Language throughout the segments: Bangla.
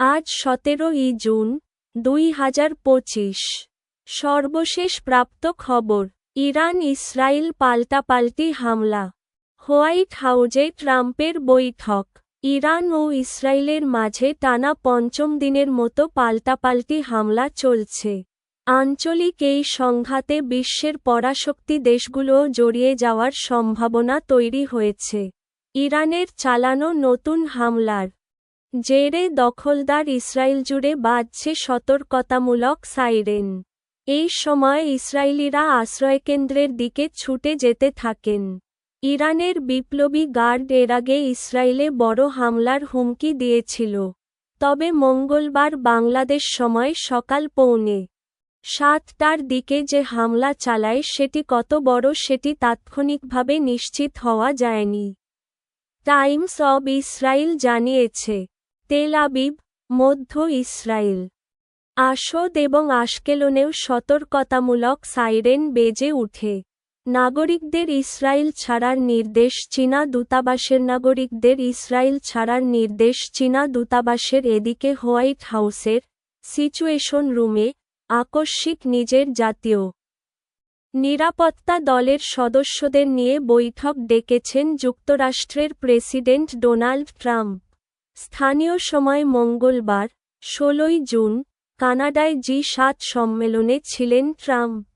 আজ সতেরোই জুন, দুই হাজার পঁচিশ। সর্বশেষ প্রাপ্ত খবর ইরান ইসরায়েল পাল্টাপাল্টি হামলা। হোয়াইট হাউজে ট্রাম্পের বৈঠক, ইরান ও ইসরায়েলের মাঝে টানা পঞ্চম দিনের মতো পাল্টাপাল্টি হামলা চলছে। আঞ্চলিক এই সংঘাতে বিশ্বের পরাশক্তি দেশগুলোও জড়িয়ে যাওয়ার সম্ভাবনা তৈরি হয়েছে। ইরানের চালানো নতুন হামলার জেরে দখলদার ইসরায়েল জুড়ে বাজছে সতর্কতামূলক সাইরেন। এই সময় ইসরায়েলিরা আশ্রয়কেন্দ্রের দিকে ছুটে যেতে থাকেন। ইরানের বিপ্লবী গার্ড এর আগে ইসরায়েলে বড় হামলার হুমকি দিয়েছিল। তবে মঙ্গলবার বাংলাদেশ সময় সকাল পৌনে সাতটার দিকে যে হামলা চালায় সেটি কত বড় সেটি তাৎক্ষণিকভাবে নিশ্চিত হওয়া যায়নি। টাইমস অব ইসরায়েল জানিয়েছে তেল আবিব, মধ্য ইসরায়েল আসদ এবং আশকেলনেও সতর্কতামূলক সাইরেন বেজে উঠে। নাগরিকদের ইসরায়েল ছাড়ার নির্দেশ চীনা দূতাবাসের নাগরিকদের ইসরায়েল ছাড়ার নির্দেশ চীনা দূতাবাসের এদিকে হোয়াইট হাউসের সিচুয়েশন রুমে আকস্মিক নিজের জাতীয় নিরাপত্তা দলের সদস্যদের নিয়ে বৈঠক ডেকেছেন যুক্তরাষ্ট্রের প্রেসিডেন্ট ডোনাল্ড ট্রাম্প। স্থানীয় সময় মঙ্গলবার, ষোলোই জুন, কানাডায় জি সাত সম্মেলনে ছিলেন ট্রাম্প।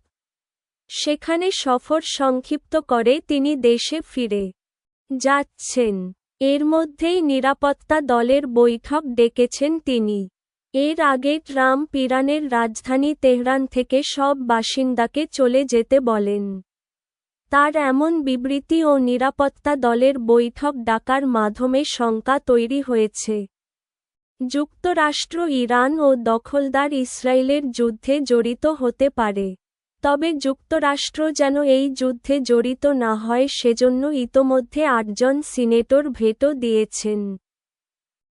সেখানে সফর সংক্ষিপ্ত করে তিনি দেশে ফিরে যাচ্ছেন। এর মধ্যেই নিরাপত্তা দলের বৈঠক ডেকেছেন তিনি। এর আগে ট্রাম্প ইরানের রাজধানী তেহরান থেকে সব বাসিন্দাকে চলে যেতে বলেন। তার এমন বিবৃতি ও নিরাপত্তা দলের বৈঠক ডাকার মাধ্যমে শঙ্কা তৈরি হয়েছে। যুক্তরাষ্ট্র, ইরান ও দখলদার ইসরায়েলের যুদ্ধে জড়িত হতে পারে। তবে যুক্তরাষ্ট্র যেন এই যুদ্ধে জড়িত না হয়, সেজন্য ইতোমধ্যে আটজন সিনেটর ভেটো দিয়েছেন।